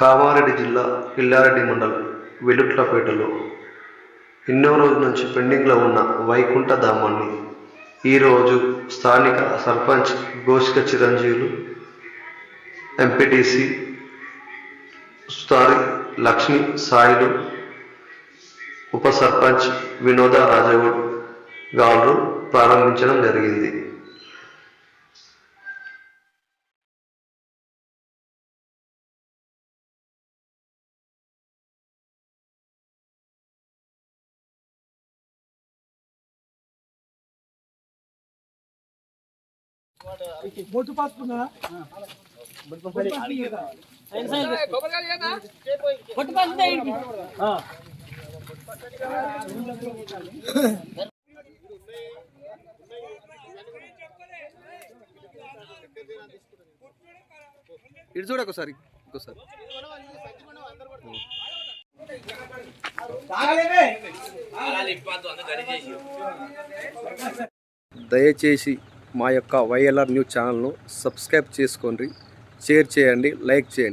కామారెడ్డి జిల్లా ఇల్లారెడ్డి మండలం వెలుట్లపేటలో ఎన్నో రోజుల నుంచి పెండింగ్లో ఉన్న వైకుంఠ ధామాన్ని ఈరోజు స్థానిక సర్పంచ్ గోసిక చిరంజీవులు ఎంపీటీసీ సారి లక్ష్మి సాయిలు ఉప సర్పంచ్ వినోద రాజగౌడ్ గారు ప్రారంభించడం జరిగింది. బొట్టు పాసుకున్నా. ఇటు చూడ ఒకసారి ఇంకోసారి దయచేసి మా యొక్క వైఎల్ఆర్ న్యూస్ ఛానల్ను సబ్స్క్రైబ్ చేసుకోండి షేర్ చేయండి లైక్ చేయండి.